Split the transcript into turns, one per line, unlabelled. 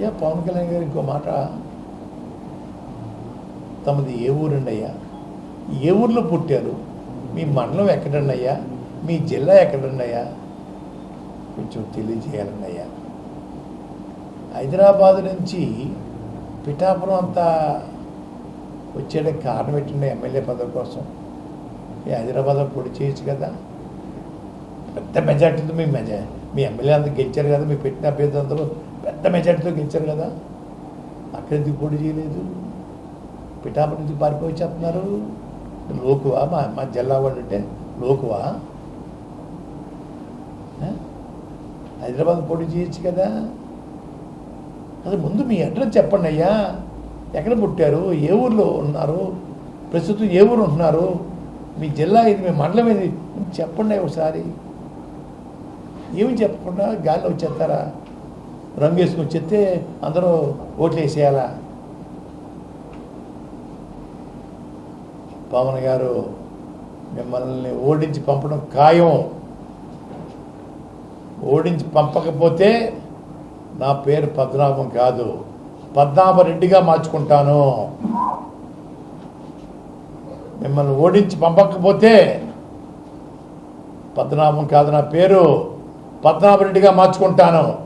అయ్యా పవన్ కళ్యాణ్ గారు ఇంకో మాట. తమది ఏ ఊరండి అయ్యా ఏ ఊర్లో పుట్టారు? మీ మండలం ఎక్కడండి అయ్యా మీ జిల్లా ఎక్కడండి అయ్యా కొంచెం తెలియజేయాలండి అయ్యా హైదరాబాద్ నుంచి పిఠాపురం అంతా వచ్చేయడానికి కారణం ఏంటండి ఎమ్మెల్యే పదవి కోసం. ఈ హైదరాబాద్లో పొడి చేయొచ్చు కదా. పెద్ద మెజార్టీతో మీ మెజార్ మీ ఎమ్మెల్యే అంతా గెలిచారు కదా మీ పెట్టిన అభ్యర్థి అందరూ పెద్ద మెజార్టీతో గెలిచారు కదా. అక్కడ ఎందుకు పోటీ చేయలేదు. పిఠాపురం నుంచి పారిపోయి చెప్తున్నారు లోకువా? మా మా జిల్లా వాళ్ళు అంటే లోకువా? హైదరాబాద్ పోటీ చేయొచ్చు కదా. అది ముందు మీ అడ్రస్ చెప్పండి అయ్యా. ఎక్కడ పుట్టారు? ఏ ఊర్లో ఉన్నారు? ప్రస్తుతం ఏ ఊరు ఉంటున్నారు? మీ జిల్లా ఇది మీ మండలం ఇది. చెప్పండి ఒకసారి. ఏమి చెప్పకుండా గాల్లో వచ్చేస్తారా? రంగు వేసుకొని వచ్చేస్తే అందరూ ఓట్లు వేసేయాలా? పవన్ గారు మిమ్మల్ని ఓడించి పంపడం ఖాయం. ఓడించి పంపకపోతే నా పేరు పద్మనాభం కాదు. పద్మనాభరెడ్డిగా మార్చుకుంటాను. మిమ్మల్ని ఓడించి పంపకపోతే పద్మనాభం కాదు నా పేరు. పద్మనాభరెడ్డిగా మార్చుకుంటాను.